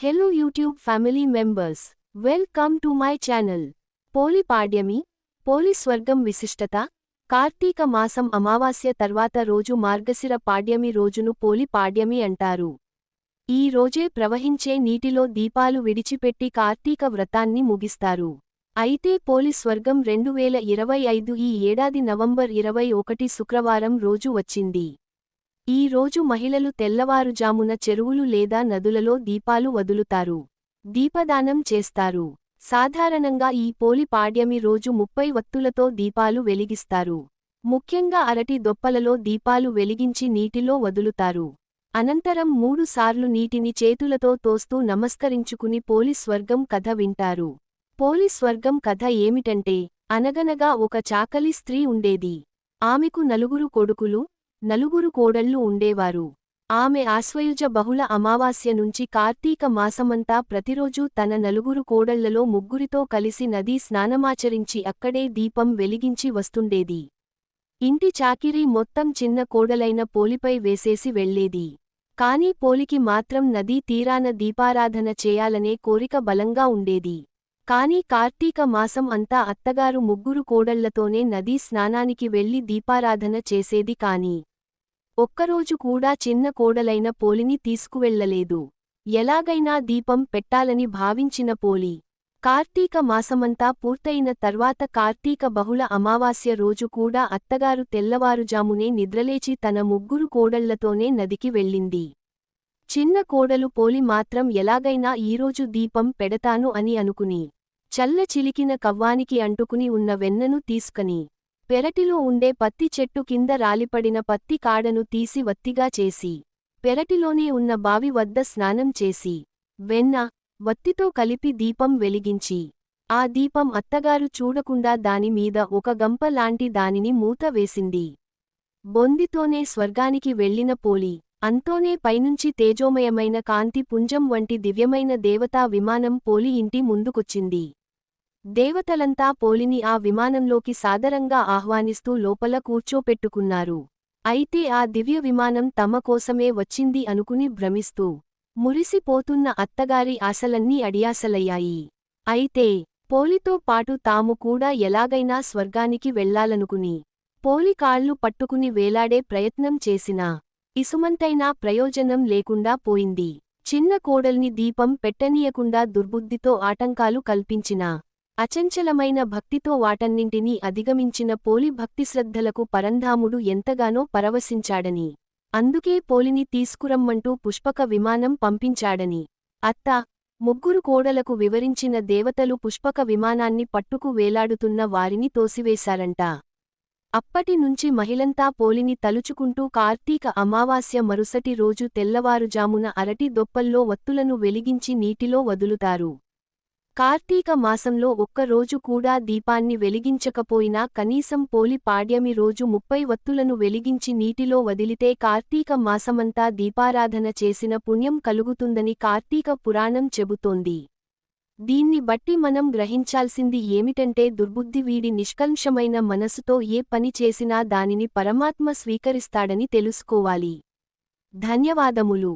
Hello YouTube family members welcome to my channel Poli Padyami Poli స్వర్గం విశిష్టత కార్తీక మాసం అమావాస్య తర్వాత రోజు మార్గశిర పాడ్యమి రోజును పోలి పాడ్యమి అంటారు ఈ రోజే ప్రవహించే నీటిలో దీపాలు విడిచిపెట్టి కార్తీక వ్రతాన్ని ముగిస్తారు. అయితే పోలి స్వర్గం రెండు వేల ఇరవై ఐదు ఈ ఏడాది నవంబర్ ఇరవై ఒకటి శుక్రవారం రోజు వచ్చింది. ఈ రోజు మహిళలు తెల్లవారుజామున చెరువులు లేదా నదులలో దీపాలు వదులుతారు. దీపదానం చేస్తారు. సాధారణంగా ఈ పోలి పాడ్యమి రోజు ముప్పై వత్తులతో దీపాలు వెలిగిస్తారు. ముఖ్యంగా అరటి దొప్పలలో దీపాలు వెలిగించి నీటిలో వదులుతారు. అనంతరం మూడుసార్లు నీటిని చేతులతో తోస్తూ నమస్కరించుకుని పోలి స్వర్గం కథ వింటారు. పోలి స్వర్గం కథ ఏమిటంటే అనగనగా ఒక చాకలి స్త్రీ ఉండేది. ఆమెకు నలుగురు కొడుకులు నలుగురు కోడళ్ళు ఉండేవారు. ఆమె ఆశ్వయుజ బహుళ అమావాస్య నుంచి కార్తీక మాసమంతా ప్రతిరోజూ తన నలుగురు కోడళ్ళలో ముగ్గురితో కలిసి నదీ స్నానమాచరించి అక్కడే దీపం వెలిగించి వస్తుండేది. ఇంటి చాకిరీ మొత్తం చిన్న కోడలైన పోలిపై వేసేసి వెళ్ళేది కాని పోలికి మాత్రం నదీ తీరాన దీపారాధన చేయాలనే కోరిక బలంగా ఉండేది. కాని కార్తీక మాసం అంతా అత్తగారు ముగ్గురు కోడళ్ళతోనే నదీ స్నానానికి వెళ్ళి దీపారాధన చేసేది కాని ఒక్కరోజు కూడా చిన్న కోడలైన పోలిని తీసుకువెళ్ళలేదు ఎలాగైనా దీపం పెట్టాలని భావించిన పోలి. కార్తీక మాసమంతా పూర్తయిన తర్వాత కార్తీక బహుళ అమావాస్య రోజు కూడా అత్తగారు తెల్లవారుజామునే నిద్రలేచి తన ముగ్గురు కోడళ్ళతోనే నదికి వెళ్ళింది. చిన్న కోడలు పోలి మాత్రం ఎలాగైనా ఈరోజు దీపం పెడతాను అని అనుకుని చల్ల చిలికిన కవ్వానికి అంటుకుని ఉన్న వెన్నను తీసుకని పెరటిలో ఉండే పత్తి చెట్టు కింద రాలిపడిన పత్తి కాడను తీసి వత్తిగా చేసి పెరటిలోనే ఉన్న బావి వద్ద స్నానం చేసి వెన్న వత్తితో కలిపి దీపం వెలిగించి ఆ దీపం అత్తగారు చూడకుండా దానిమీద ఒక గంప లాంటి దానిని మూత వేసింది. బొందితోనే స్వర్గానికి వెళ్ళిన పోలి అంతోనే పైనుంచి తేజోమయమైన కాంతి పుంజం వంటి దివ్యమైన దేవతా విమానం పోలి ఇంటి ముందుకొచ్చింది. దేవతలంతా పోలిని ఆ విమానంలోకి సాదరంగా ఆహ్వానిస్తూ లోపల కూర్చోపెట్టుకున్నారు. అయితే ఆ దివ్య విమానం తమ కోసమే వచ్చింది అనుకుని భ్రమిస్తూ మురిసిపోతున్న అత్తగారి ఆశలన్నీ అడియాసలయ్యాయి. అయితే పోలితో పాటు తాము కూడా ఎలాగైనా స్వర్గానికి వెళ్ళాలనుకుని పోలి కాళ్ళు పట్టుకుని వేలాడే ప్రయత్నం చేసినా ఇసుమంతైనా ప్రయోజనం లేకుండా పోయింది. చిన్న కోడల్ని దీపం పెట్టనీయకుండా దుర్బుద్ధితో ఆటంకాలు కల్పించినా అచంచలమైన భక్తితో వాటన్నింటినీ అధిగమించిన పోలి భక్తిశ్రద్ధలకు పరంధాముడు ఎంతగానో పరవశించాడని. అందుకే పోలిని తీసుకురమ్మంటూ పుష్పక విమానం పంపించాడని. అత్త ముగ్గురు కోడలకు వివరించిన దేవతలు పుష్పక విమానాన్ని పట్టుకు వేలాడుతున్న వారిని తోసివేశారంట. అప్పటి నుంచి మహిళంతా పోలిని తలుచుకుంటూ కార్తీక అమావాస్య మరుసటి రోజు తెల్లవారుజామున అరటి దొప్పల్లో వత్తులను వెలిగించి నీటిలో వదులుతారు. కార్తీక మాసంలో ఒక్క రోజు కూడా దీపాన్ని వెలిగించకపోయినా కనీసం పోలి పాడ్యమి రోజు ముప్పై వత్తులను వెలిగించి నీటిలో వదిలితే కార్తీక మాసమంతా దీపారాధన చేసిన పుణ్యం కలుగుతుందని కార్తీక పురాణం చెబుతోంది. దీన్ని బట్టి మనం గ్రహించాల్సింది ఏమిటంటే దుర్బుద్ధి వీడి నిష్కల్షమైన మనసుతో ఏ పని చేసినా దానిని పరమాత్మ స్వీకరిస్తాడని తెలుసుకోవాలి. ధన్యవాదములు.